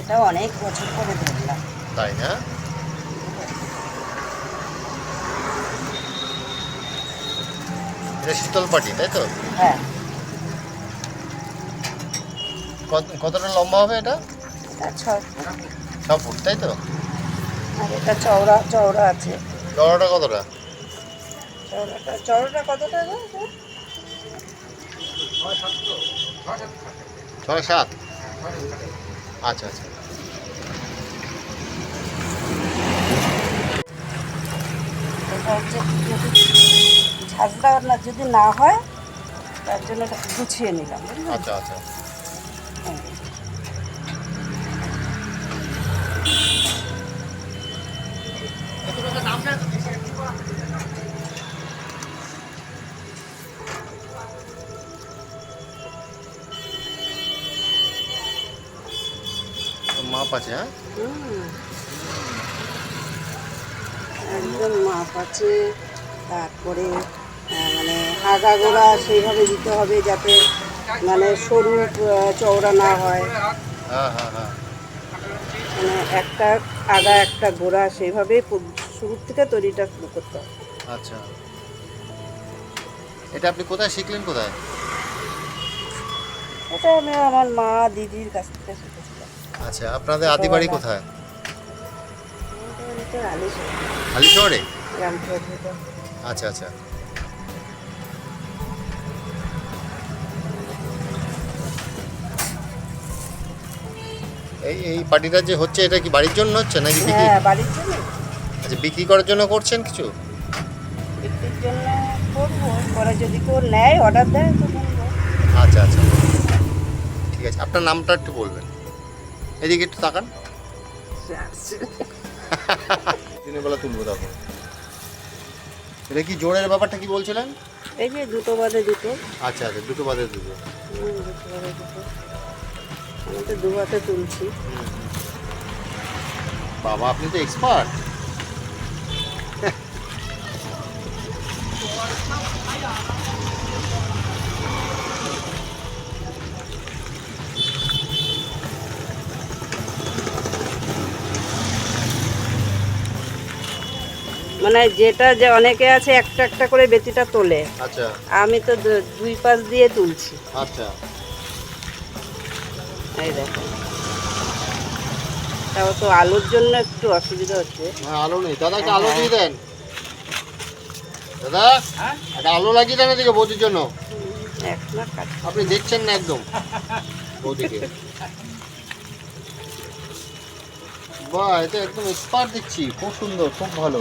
এটা অনেক বছর পরে ধরলাম। তাই না? এটা শীতল পাটি তাই তো? হ্যাঁ। কত- কতটা লম্বা হবে এটা? ছয় ফুট। ছ ফুট তাই তো? এটা চওড়া চওড়া আছে। কতটা? চওড়াটা চওড়াটা কতটা ছয় সাত। আচ্ছা আচ্ছা এটা হচ্ছে যদি ঝাঁঝরা না যদি না হয় তার জন্য এটা গুছিয়ে নিলাম? আচ্ছা আচ্ছা। মাপ আছে হ্যাঁ। একদম মাপ আছে। তারপরে মানে আগা গোড়া সেইভাবে দিতে হবে যাতে মানে সরু চওড়া না হয়। হ্যাঁ হ্যাঁ হ্যাঁ। মানে একটা আগা একটা গোড়া সেইভাবে শুরুর থেকে তৈরিটা শুরু করতে হবে। আচ্ছা। এটা আপনি কোথায় শিখলেন কোথায়? এটা আমি আমার মা দিদির কাছ থেকে শিখেছিলাম। আচ্ছা আপনাদের আদি বাড়ি কোথায়? হালি শহরে আচ্ছা আচ্ছা। এই এই পার্টিটা যে হচ্ছে এটা কি বাড়ির জন্য হচ্ছে নাকি বিক্রি? হ্যাঁ বাড়ির জন্য। আচ্ছা বিক্রি করার জন্য করছেন কিছু? বিক্রির জন্য করব পরে যদি কেউ নেয় অর্ডার দেয় তো আচ্ছা আচ্ছা। ঠিক আছে আপনার নামটা একটু বলবেন। এদিকে একটু তাকান। দিনের বেলা তুলবো দেখো এটা কি জোরের ব্যাপারটা কি বলছিলেন? এই যে দুটো বাদে দুটো। আচ্ছা আচ্ছা দুটো বাদে দুটো। দুটো বাদে দুটো। আমি তো দু হাতে তুলছি। বাবা আপনি তো এক্সপার্ট মানে যেটা যে অনেকে আছে একটা একটা করে বেতিটা তোলে। আচ্ছা। আমি তো দুই পাশ দিয়ে তুলছি। আচ্ছা। এই দেখো। তাও তো আলুর জন্য একটু অসুবিধা হচ্ছে। হ্যাঁ আলো নেই। দাদা একটা আলো দিয়ে দেন। দাদা হ্যাঁ? একটা আলো লাগিয়ে দেন এদিকে বৌদির জন্য। এক না কাট। আপনি দেখছেন না একদম বৌদিকে। বাহ এটা একদম এক্সপার্ট দেখছি। খুব সুন্দর খুব ভালো।